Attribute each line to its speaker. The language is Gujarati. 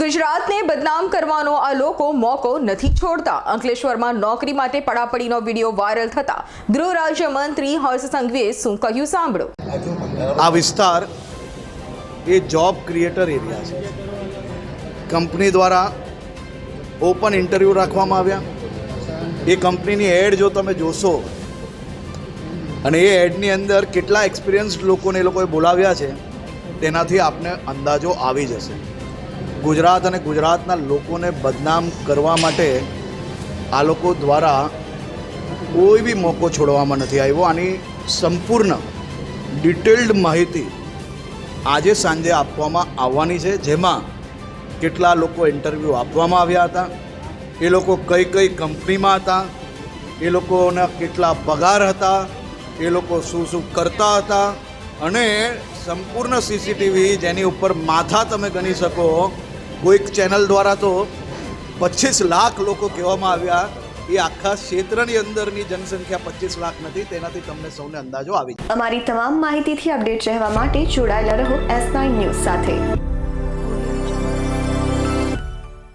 Speaker 1: ગુજરાતને બદનામ કરવાનો આ લોકો મોકો નથી છોડતા. અંકલેશ્વરમાં નોકરી માટે પડાપડીનો વીડિયો વાયરલ થતા ગૃહ રાજ્ય મંત્રી હર્ષ સંઘવીએ શું કહ્યું સાંભળો.
Speaker 2: આ વિસ્તાર એ જોબ ક્રિએટર એરિયા છે. કંપની દ્વારા ઓપન ઇન્ટરવ્યૂ રાખવામાં આવ્યા. એ કંપનીની એડ જો તમે જોશો, અને એ એડની અંદર કેટલા એક્સપિરિયન્સ લોકોને એ લોકોએ બોલાવ્યા છે, તેનાથી આપને અંદાજો આવી જશે. ગુજરાત અને ગુજરાતના લોકોને બદનામ કરવા માટે આ લોકો દ્વારા કોઈ બી મોકો છોડવામાં નથી આવ્યો. આની સંપૂર્ણ ડિટેલ્ડ માહિતી આજે સાંજે આપવામાં આવવાની છે, જેમાં કેટલા લોકો ઇન્ટરવ્યૂ આપવામાં આવ્યા હતા, એ લોકો કઈ કઈ કંપનીમાં હતા, એ લોકોના કેટલા પગાર હતા, એ લોકો શું શું કરતા હતા, અને સંપૂર્ણ સીસીટીવી જેની ઉપર માથા તમે ગણી શકો. કોઈક ચેનલ દ્વારા તો પચીસ લાખ લોકો કહેવામાં આવ્યા. એ આખા ક્ષેત્રની અંદરની જનસંખ્યા પચીસ લાખ નથી, તેનાથી તમને સૌને અંદાજો આવી
Speaker 3: અમારી તમામ માહિતીથી અપડેટ રહેવા માટે જોડાયેલા રહો એસ નાઇન ન્યૂઝ સાથે.